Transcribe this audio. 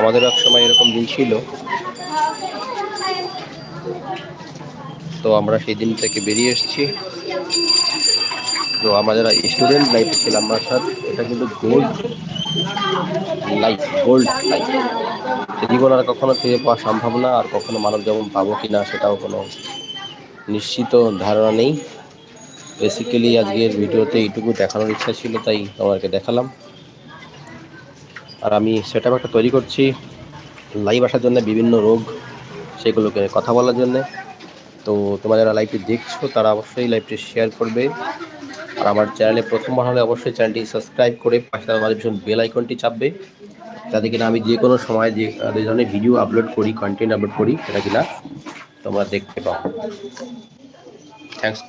আমাদের এক সময় এরকম দিন ছিল। তো আমরা সেই দিন থেকে বেরিয়ে এসেছি। তো আমরা যারা স্টুডেন্ট লাইফে ছিলাম, আমার সাথে এটা কিন্তু গোল্ড লাইফ গোল্ড লাইফ জীবন আর কখনো ফিরে পাওয়া সম্ভব না, আর কখনো মানব যেমন পাবো কি না সেটাও কোনো নিশ্চিত ধারণা নেই। বেসিক্যালি আজকের ভিডিওতে এইটুকু দেখানোর ইচ্ছা ছিল, তাই তোমাদেরকে দেখালাম। আর আমি সেটা একটা তৈরি করছি লাইভ আসার জন্য বিভিন্ন রোগ সেগুলোকে কথা বলার জন্যে। তো তোমরা যারা লাইভটি দেখছ, তারা অবশ্যই লাইভটি শেয়ার করবে। আর আমার চ্যানেলে প্রথমবার হলে অবশ্যই চ্যানেলটি সাবস্ক্রাইব করে পাশে থাকা ভীষণ বেল আইকনটি চাপবে, যাতে কিনা আমি যে কোনো সময় যে ধরনের ভিডিও আপলোড করি কন্টেন্ট আপলোড করি, সেটা কিনা তোমরা দেখতে পাও। থ্যাংকস